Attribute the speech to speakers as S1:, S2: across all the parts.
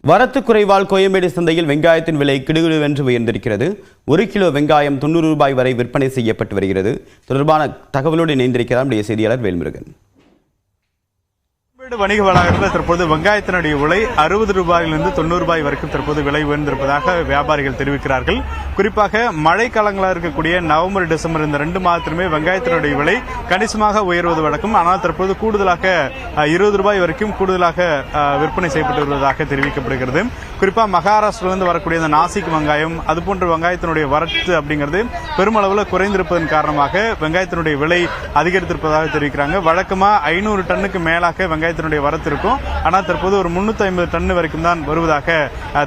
S1: வரத்து குறைவால் கோயம்பேடு சந்தையில் வெங்காயத்தின் விலை கிடுகிடுவென்று உயர்ந்திருக்கிறது. ஒரு கிலோ வெங்காயம் தொண்ணூறு ரூபாய் வரை விற்பனை செய்யப்பட்டு வருகிறது. தொடர்பான தகவலோடு இணைந்திருக்கிறார் நம்முடைய செய்தியாளர் வேல்முருகன்.
S2: கோயம்பேடு வணிக வளாகத்தில் தற்போது வெங்காயத்தினுடைய விலை அறுபது ரூபாயிலிருந்து தொண்ணூறு ரூபாய் வரைக்கும் தற்போது விலை உயர்ந்திருப்பதாக வியாபாரிகள் தெரிவிக்கிறார்கள். குறிப்பாக மழைக்காலங்களாக இருக்கக்கூடிய நவம்பர் டிசம்பர் இந்த ரெண்டு மாதத்திலுமே வெங்காயத்தினுடைய விலை கணிசமாக உயர்வது வழக்கம். ஆனால் தற்போது கூடுதலாக இருபது ரூபாய் வரைக்கும் கூடுதலாக விற்பனை செய்யப்பட்டு வருவதாக தெரிவிக்கப்படுகிறது. குறிப்பாக மகாராஷ்டிரிலிருந்து வரக்கூடிய இந்த நாசிக் வெங்காயம் அதுபோன்ற வெங்காயத்தினுடைய வரத்து அப்படிங்கிறது பெருமளவில் குறைந்திருப்பதன் காரணமாக வெங்காயத்தினுடைய விலை அதிகரித்திருப்பதாக தெரிவிக்கிறாங்க. வழக்கமாக ஐநூறு டன்னுக்கு மேலாக வெங்காயத்தினுடைய வரத்து இருக்கும். ஆனால் தற்போது ஒரு முன்னூத்தி ஐம்பது டன் வரைக்கும் தான் வருவதாக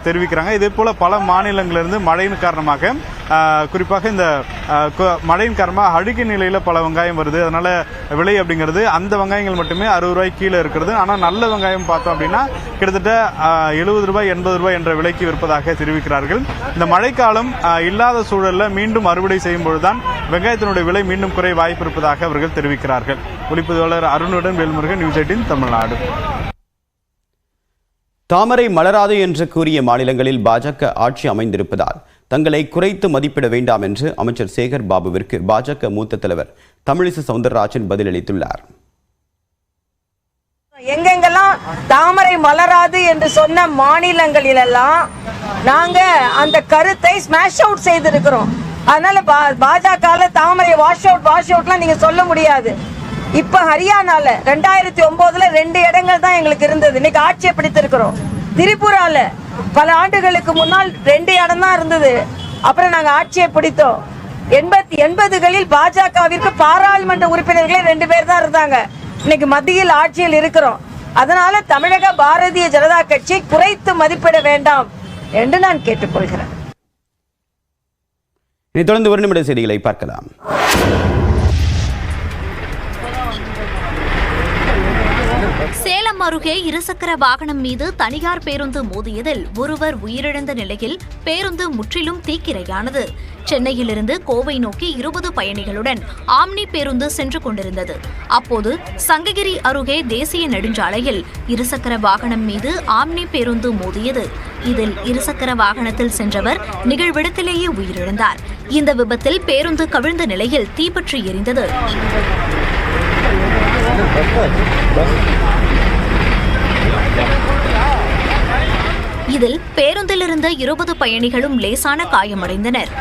S2: தெரிவிக்கிறாங்க. இதே போல பல மாநிலங்களிலிருந்து மழையின் காரணமாக காரணமாக குறிப்பாக இந்த மழையின் காரணமாக அழுகிய நிலையில பல வெங்காயம் வருது. அதனால விலை அப்படிங்கிறது அந்த வெங்காயங்கள் மட்டுமே அறுபது ரூபாய் கீழே இருக்கிறது. ஆனால் நல்ல வெங்காயம் பார்த்தோம் அப்படின்னா கிட்டத்தட்ட எழுபது ரூபாய் எண்பது ரூபாய் என்ற விலைக்கு விற்பதாக தெரிவிக்கிறார்கள். இந்த மழைக்காலம் இல்லாத சூழல்ல மீண்டும் அறுவடை செய்யும் பொழுதுதான் வெங்காயத்தினுடைய விலை மீண்டும் குறைய வாய்ப்பு இருப்பதாக அவர்கள் தெரிவிக்கிறார்கள். ஒளிப்பதிவாளர் அருணுடன் வேல்முருகன் நியூஸ் எயிட்டின் தமிழ்நாடு.
S1: தாமரை மலராது என்று கூறிய மாநிலங்களில் பாஜக ஆட்சி அமைந்திருப்பதால் தங்களை குறைத்து மதிப்பிட வேண்டாம் என்று அமைச்சர் சேகர் பாபுவிற்கு பாஜக மூத்த தலைவர் தமிழிசை சவுந்தரராஜன் பதிலளித்துள்ளார்.
S3: எங்கெங்கெல்லாம் தாமரை மலராது என்று சொன்ன மாநிலங்களிலெல்லாம் நாங்க அந்த கருத்தை ஸ்மாஷ் அவுட் செய்திருக்கிறோம். அதனால பா- தாமரை வாஷ் அவுட் வாஷ் அவுட்லாம் நீங்க சொல்ல முடியாது. இப்ப ஹரியானால ரெண்டாயிரத்தி ஒன்பதுல ரெண்டு இடங்கள் தான் எங்களுக்கு இருந்தது. இன்னைக்கு ஆட்சியை பிடித்திருக்கிறோம். திரிபுரால பல ஆண்டுகளுக்கு முன்னால் ரெண்டு இடம் தான் இருந்தது. அப்புறம் நாங்க ஆட்சியை பிடித்தோம். எண்பத்தி எண்பதுகளில் பாஜகவிற்கு பாராளுமன்ற உறுப்பினர்களே ரெண்டு பேர் தான் இருந்தாங்க. இன்னைக்கு மத்தியில் ஆட்சியில் இருக்கிறோம். அதனால தமிழக பாரதிய ஜனதா கட்சி குறைத்து மதிப்பிட வேண்டாம் என்று நான் கேட்டுக்கொள்கிறேன்.
S1: இனி தொடர்ந்து ஒரு நிமிட செய்திகளை பார்க்கலாம்.
S4: சேலம் அருகே இருசக்கர வாகனம் மீது தனியார் பேருந்து மோதியதில் ஒருவர் உயிரிழந்த நிலையில் பேருந்து முற்றிலும் தீக்கிரையானது. சென்னையிலிருந்து கோவை நோக்கி இருபது பயணிகளுடன் ஆம்னி பேருந்து சென்று கொண்டிருந்தது. அப்போது சங்ககிரி அருகே தேசிய நெடுஞ்சாலையில் இருசக்கர வாகனம் மீது ஆம்னி பேருந்து மோதியது. இதில் இருசக்கர வாகனத்தில் சென்றவர் நிகழ்விடத்திலேயே உயிரிழந்தார். இந்த விபத்தில் பேருந்து கவிழ்ந்த நிலையில் தீப்பற்றி எரிந்தது. இதில் பேருந்தில் இருந்த இருபது பயணிகளும் லேசான காயமடைந்தனர்.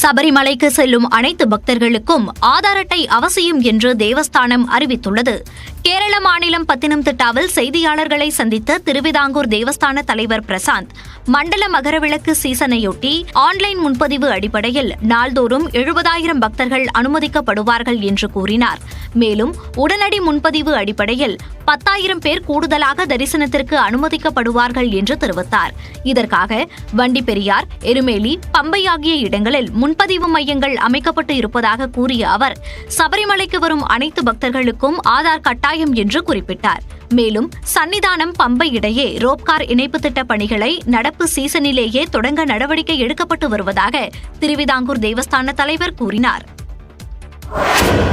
S4: சபரிமலைக்கு செல்லும் அனைத்து பக்தர்களுக்கும் ஆதார் அட்டை அவசியம் என்று தேவஸ்தானம் அறிவித்துள்ளது. கேரள மாநிலம் பத்தினம்திட்டாவில் செய்தியாளர்களை சந்தித்த திருவிதாங்கூர் தேவஸ்தான தலைவர் பிரசாந்த் மண்டல மகரவிளக்கு சீசனையொட்டி ஆன்லைன் முன்பதிவு அடிப்படையில் நாள்தோறும் எழுபதாயிரம் பக்தர்கள் அனுமதிக்கப்படுவார்கள் என்று கூறினார். மேலும் உடனடி முன்பதிவு அடிப்படையில் பத்தாயிரம் பேர் கூடுதலாக தரிசனத்திற்கு அனுமதிக்கப்படுவார்கள் என்று தெரிவித்தார். இதற்காக வண்டி பெரியார் எருமேலி பம்பை ஆகிய இடங்களில் முன்பதிவு மையங்கள் அமைக்கப்பட்டு இருப்பதாக கூறிய அவர் சபரிமலைக்கு வரும் அனைத்து பக்தர்களுக்கும் ஆதார் கட்டாயம் என்று குறிப்பிட்டார். மேலும் சன்னிதானம் பம்பை இடையே ரோப்கார் இணைப்பு திட்ட பணிகளை நடப்பு சீசனிலேயே தொடங்க நடவடிக்கை எடுக்கப்பட்டு வருவதாக திருவிதாங்கூர் தேவஸ்தான தலைவர் கூறினார்.